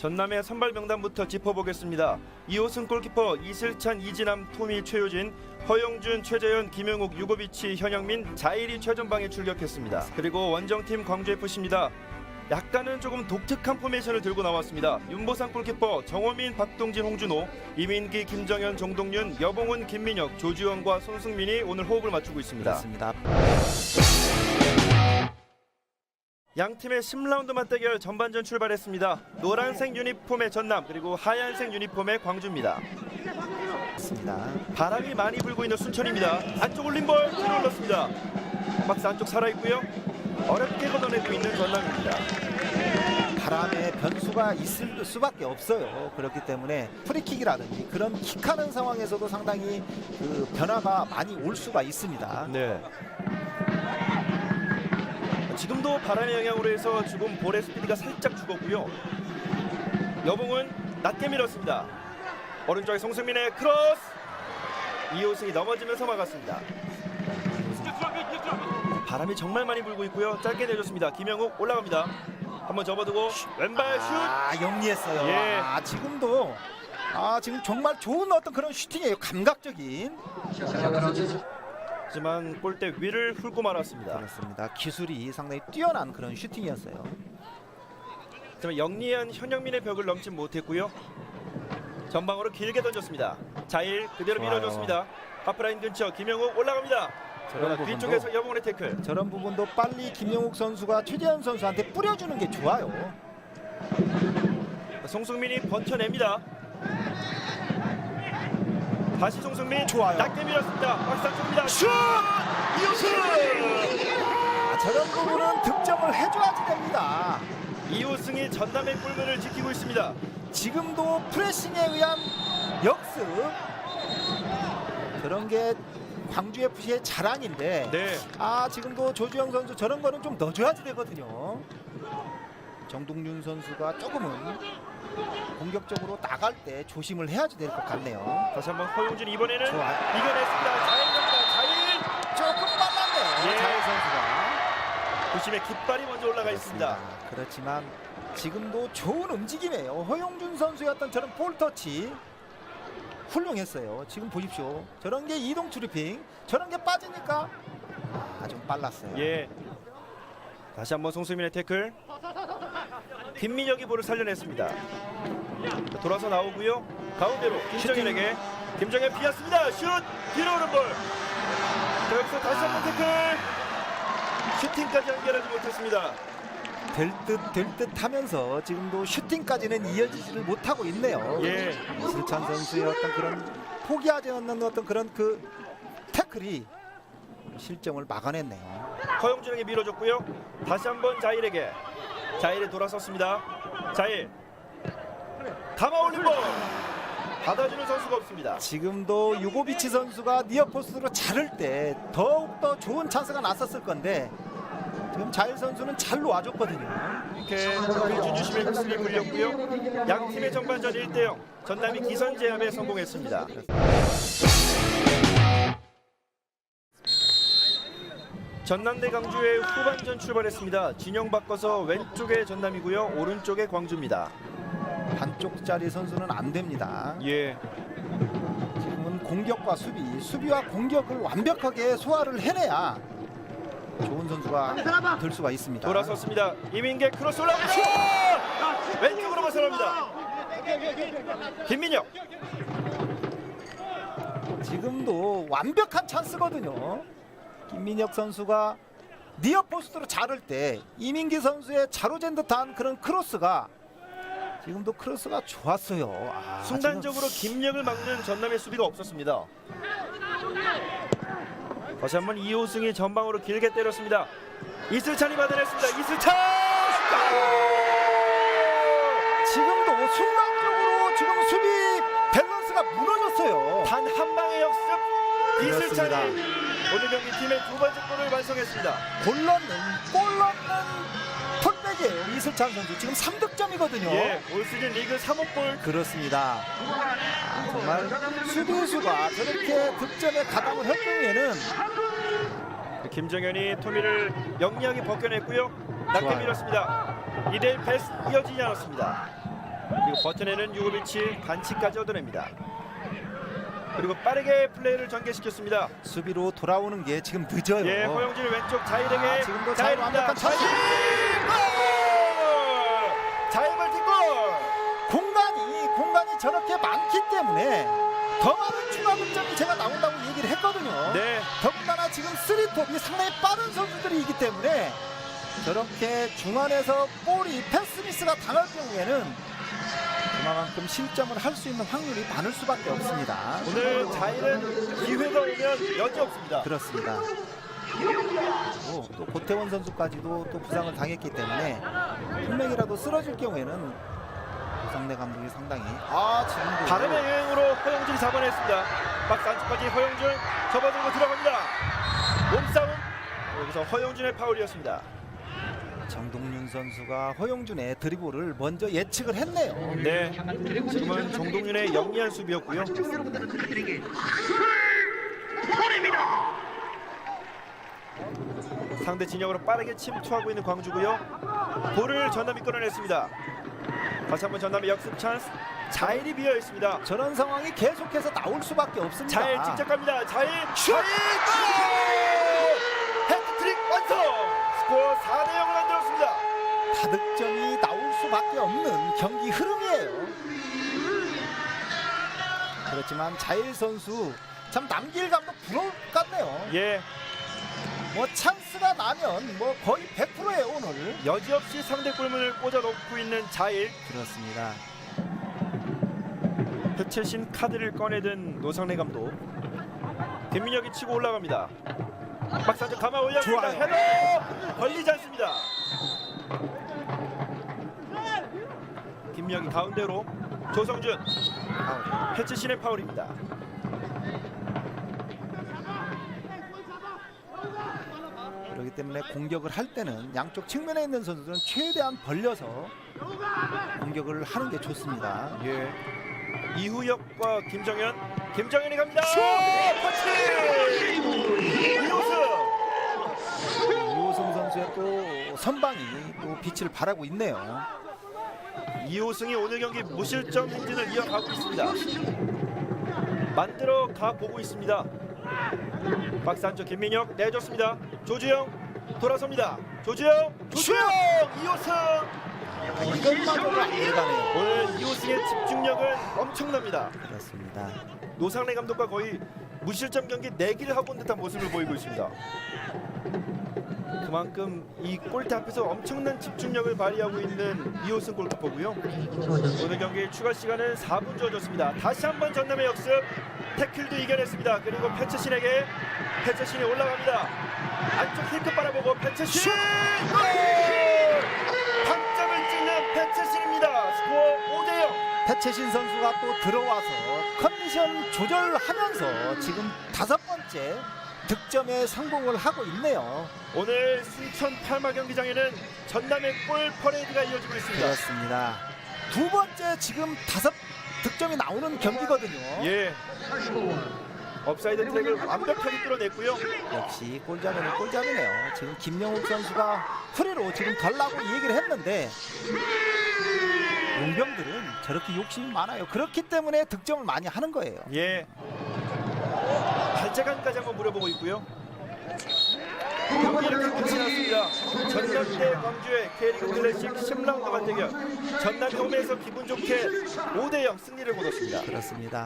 전남의 선발 명단부터 짚어보겠습니다. 이호승 골키퍼 이슬찬 이진남 토미 최효진 허영준 최재현 김영욱 유고비치 현영민 자일이 최전방에 출격했습니다. 그리고 원정팀 광주FC입니다. 약간은 조금 독특한 포메이션을 들고 나왔습니다. 윤보상 골키퍼 정호민 박동진 홍준호 이민기 김정현 정동윤 여봉훈 김민혁 조주영과 손승민이 오늘 호흡을 맞추고 있습니다. 그렇습니다. 양 팀의 10라운드 맞대결 전반전 출발했습니다. 노란색 유니폼의 전남 그리고 하얀색 유니폼의 광주입니다. 그렇습니다. 바람이 많이 불고 있는 순천입니다. 안쪽 올린 볼 뒤로 올랐습니다. 박스 안쪽 살아 있고요. 어렵게 걷어내고 있는 전남입니다. 바람의 변수가 있을 수밖에 없어요. 그렇기 때문에 프리킥이라든지 그런 킥하는 상황에서도 상당히 그 변화가 많이 올 수가 있습니다. 네. 지금도 바람의 영향으로 해서 지금 볼의 스피드가 살짝 죽었고요. 여봉은 낮게 밀었습니다. 오른쪽에 송승민의 크로스. 이호승이 넘어지면서 막았습니다. 바람이 정말 많이 불고 있고요. 짧게 내줬습니다. 김영욱 올라갑니다. 한번 접어두고 왼발 슛. 아 영리했어요. 예. 아 지금도 아 지금 정말 좋은 어떤 그런 슈팅이에요. 감각적인. 하지만 골대 위를 훑고 말았습니다. 그렇습니다. 기술이 상당히 뛰어난 그런 슈팅이었어요. 하지만 영리한 현영민의 벽을 넘지 못했고요. 전방으로 길게 던졌습니다. 자일 그대로 좋아요. 밀어줬습니다. 하프라인 근처 김영욱 올라갑니다. 저런 부분도 뒤쪽에서 여봉의 태클. 저런 부분도 빨리 김영욱 선수가 최재현 선수한테 뿌려주는 게 좋아요. 송승민이 버텨냅니다. 다시 송승민 좋아요. 낮게 밀었습니다. 박상 쪽입니다. 슛! 이호승! 아, 저런 부분은 득점을 해줘야지 됩니다. 이호승이 전남의 골문을 지키고 있습니다. 지금도 프레싱에 의한 역습 그런 게 광주 FC의 자랑인데 네. 아 지금도 조주영 선수 저런 거는 좀 넣어줘야지 되거든요. 정동윤 선수가 조금은 공격적으로 나갈 때 조심을 해야지 될 것 같네요. 다시 한번 허용준 이번에는 좋아. 이겨냈습니다. 자일입니다. 자일. 조금 빨랐네요. 예. 자일 선수가. 부심의 깃발이 먼저 올라가 있습니다. 그렇지만 지금도 좋은 움직임이에요. 허용준 선수의 어떤 저런 볼 터치 훌륭했어요. 지금 보십시오. 저런 게 이동 트리핑, 저런 게 빠지니까 아, 좀 빨랐어요. 예. 다시 한번 송승민의 태클. 김민혁이 볼을 살려냈습니다. 돌아서 나오고요. 가운데로 김정현에게 김정현 피했습니다. 슛 뒤로 오는 볼. 자, 여기서 다시 한번 태클. 슈팅까지 연결하지 못했습니다. 될듯 될 듯 하면서 지금도 슈팅까지는 이어지지를 못하고 있네요. 예. 이슬찬 선수의 어떤 그런 포기하지 않는 어떤 그런 그 태클이 실점을 막아냈네요. 허영준에게 밀어줬고요. 다시 한번 자일에게. 자일에 돌아섰습니다. 자일. 감아 올린 볼. 받아주는 선수가 없습니다. 지금도 유고비치 선수가 니어포스트로 자를 때 더욱더 좋은 찬스가 났었을 건데 지금 자일 선수는 잘 놓아줬거든요. 이렇게 필준 주심의 휘슬이 불렸고요. 양 팀의 전반전 1대0 전남이 기선 제압에 성공했습니다. 전남 대 강주의 후반전 출발했습니다. 진영 바꿔서 왼쪽에 전남이고요. 오른쪽에 광주입니다. 반쪽짜리 선수는 안 됩니다. 예. 지금은 공격과 수비, 수비와 공격을 완벽하게 소화를 해내야 좋은 선수가 될 수가 있습니다. 돌아섰습니다. 이민계 크로스 올라갑니다. 왼쪽으로 벗어납니다. 김민혁 지금도 완벽한 찬스거든요. 김민혁 선수가 니어 포스트로 자를 때 이민기 선수의 자로잰 듯한 그런 크로스가 지금도 크로스가 좋았어요. 아, 순간적으로 김력을 막는 전남의 수비가 없었습니다. 다시 한번 이호승이 전방으로 길게 때렸습니다. 이슬찬이 받아냈습니다. 이슬찬! 지금, 도 순간적으로 지금 수비 밸런스가 무너졌어요. 단 한 방의 역습 이슬찬이. 오늘 경기 팀의 두 번째 골을 완성했습니다. 골 넣는 골 넣는 톨백이에요. 이슬찬 선수 지금 3득점이거든요. 예, 올 시즌 리그 3호 골 그렇습니다. 아, 정말 수비수가 저렇게 득점에 가담을 할 경우에는 김정현이 토미를 영리하게 벗겨냈고요. 좋아요. 밀었습니다. 이대1 패스 이어지지 않았습니다. 그리고 버텨내는 유고비치 반칙까지 얻어냅니다. 그리고 빠르게 플레이를 전개시켰습니다. 수비로 돌아오는 게 지금 늦어요. 예, 허영진 왼쪽 자일에게 아, 지금도 자일. 완벽한. 자일! 자일 멀티골! 공간이 공간이 저렇게 많기 때문에 더 많은 추가 득점이 제가 나온다고 얘기를 했거든요. 네, 더군다나 지금 쓰리톱이 상당히 빠른 선수들이기 때문에 저렇게 중원에서 볼이 패스미스가 당할 경우에는 그만큼 실점을 할 수 있는 확률이 많을 수밖에 없습니다. 오늘 자일은 기회가 오면 여지 없습니다. 그렇습니다. 또, 또 고태원 선수까지도 또 부상을 당했기 때문에 한 명이라도 쓰러질 경우에는 조상래 감독이 상당히 아 지금도 바람의 여행으로 허영준이 잡아냈습니다. 박스 안쪽까지 허영준 접어들고 들어갑니다. 몸싸움 여기서 허영준의 파울이었습니다. 정동윤 선수가 허용준의 드리블을 먼저 예측을 했네요. 네, 지금은 정동윤의 영리한 수비였고요. 상대 진영으로 빠르게 침투하고 있는 광주고요. 볼을 전남이 끌어냈습니다. 다시 한번 전남의 역습 찬스. 자일이 비어 있습니다. 저런 상황이 계속해서 나올 수밖에 없습니다. 자일 직접 갑니다. 자일 슛! 헤트트 스코어 4대 0을 만들었습니다. 다득점이 나올 수밖에 없는 경기 흐름이에요. 그렇지만 자일 선수 참 남길 감독 부러울 것 같네요. 예, 뭐 찬스가 나면 뭐 거의 100%예요 오늘. 여지없이 상대 골문을 꽂아놓고 있는 자일. 그렇습니다. 표체신 카드를 꺼내든 노상래 감독. 김민혁이 치고 올라갑니다. 박사적 감아. 좋아요. 헤더 걸리지 않습니다. 김민혁이 가운데로 조성준. 패치신의 파울입니다. 그렇기 때문에 공격을 할 때는 양쪽 측면에 있는 선수들은 최대한 벌려서 공격을 하는 게 좋습니다. 예. 이후혁과 김정현, 김정현이 갑니다. 슛! 터치! 이호승. 이호승 선수의 또 선방이 또 빛을 발하고 있네요. 이호승이 오늘 경기 무실점 행진을 이어가고 있습니다. 만들어 가 보고 있습니다. 박스 안쪽 김민혁 내줬습니다. 조주영 돌아섭니다. 조주영, 조주영, 이호승. 이것마저도 안 들어가네요. 오늘 이호승의 집중력은 엄청납니다. 그렇습니다. 노상래 감독과 거의 무실점 경기 내기를 하고 있는 듯한 모습을 보이고 있습니다. 그만큼 이 골대 앞에서 엄청난 집중력을 발휘하고 있는 이호승 골키퍼고요. 오늘 경기 추가 시간은 4분 주어졌습니다. 다시 한번 전남의 역습 태클도 이겨냈습니다. 그리고 패처신에게 패처신이 올라갑니다. 안쪽 힐끗 바라보고 패처신 골! 당점을 찍는 패처신입니다. 스코어 5대0. 태채신 선수가 또 들어와서 컨디션 조절하면서 지금 다섯 번째 득점에 성공을 하고 있네요. 오늘 순천 팔마 경기장에는 전남의 골 퍼레이드가 이어지고 있습니다. 그렇습니다. 두 번째 지금 다섯 득점이 나오는 경기거든요. 예. 업사이드 트랙을 완벽하게 뚫어냈고요. 역시 골잡이는 골잡이네요. 지금 김영욱 선수가 프리로 지금 달라고 얘기를 했는데 용병들은 저렇게 욕심이 많아요. 그렇기 때문에 득점을 많이 하는 거예요. 예. 발재간까지 한번 물어보고 있고요. 경기 이렇게 끝이 났습니다. 전남 대 광주의 K리그 클래식 10라운드 맞대결. 전남이 홈에서 기분 좋게 5대0 승리를 거뒀습니다. 그렇습니다.